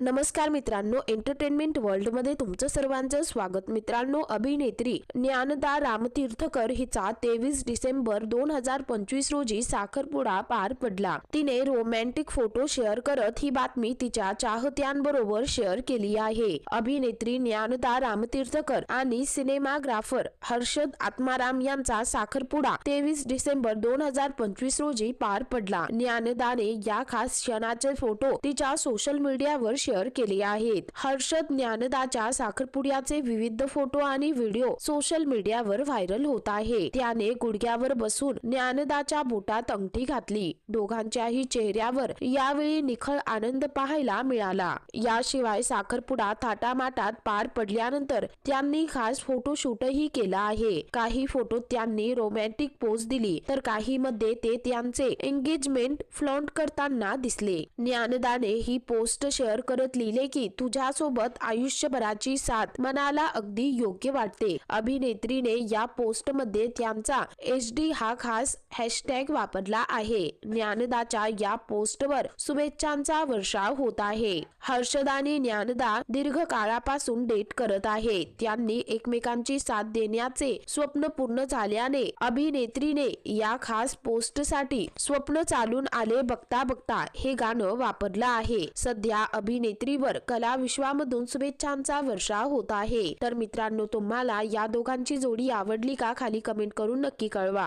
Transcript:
नमस्कार मित्रांनो एंटरटेनमेंट वर्ल्डमध्ये तुमचं सर्वांचं स्वागत. मित्रांनो अभिनेत्री ज्ञानदा रामतीर्थकर हिचा तेवीस डिसेंबर दोन हजार पंचवीस रोजी साखरपुडा पार पडला. तिने रोमॅन्टिक फोटो शेअर करत ही बातमी तिच्या चाहत्यांबरोबर शेअर केली आहे. अभिनेत्री ज्ञानदा रामतीर्थकर आणि सिनेमाग्राफर हर्षद आत्माराम यांचा साखरपुडा तेवीस डिसेंबर दोन हजार पंचवीस रोजी पार पडला. ज्ञानदाने या खास क्षणाचे फोटो तिच्या सोशल मीडियावर शेअर केले आहेत. हर्षद ज्ञानदाच्या साखरपुड्याचे विविध फोटो आणि व्हिडिओ सोशल मीडियावर व्हायरल होत आहे. त्याने गुडघ्यावर बसून ज्ञानदाच्या बोटात अंगठी घातली. दोघांच्याही चेहऱ्यावर यावेळी निखळ आनंद पाहायला मिळाला. याशिवाय साखरपुडा थाटामाटात पार पडल्यानंतर त्यांनी खास फोटोशूटही केला आहे. काही फोटो त्यांनी रोमॅन्टिक पोज दिली तर काही मध्ये ते त्यांचे एंगेजमेंट फ्लॉन्ट करताना दिसले. ज्ञानदाने ही पोस्ट शेअर करत लिहिले की तुझ्यासोबत आयुष्यभराची साथ मनाला अगदी योग्य वाटते. अभिनेत्रीने या पोस्टमध्ये त्यांचा एच डी हा खास हॅशटॅग वापरला आहे. ज्ञानदाच्या या पोस्टवर शुभेच्छांचा वर्षाव होत आहे. हर्षद आणि ज्ञानदा दीर्घ काळापासून डेट करत आहे त्यांनी एकमेकांची साथ देण्याचे स्वप्न पूर्ण झाल्याने अभिनेत्रीने या खास पोस्टसाठी स्वप्न चालून आले बघता बघता हे गाणं वापरलं आहे. सध्या अभिनेत्रीवर कला विश्वामधून शुभेच्छांचा वर्षाव होत आहे. तर मित्रांनो तुम्हाला या दोघांची जोडी आवडली का? खाली कमेंट करून नक्की कळवा.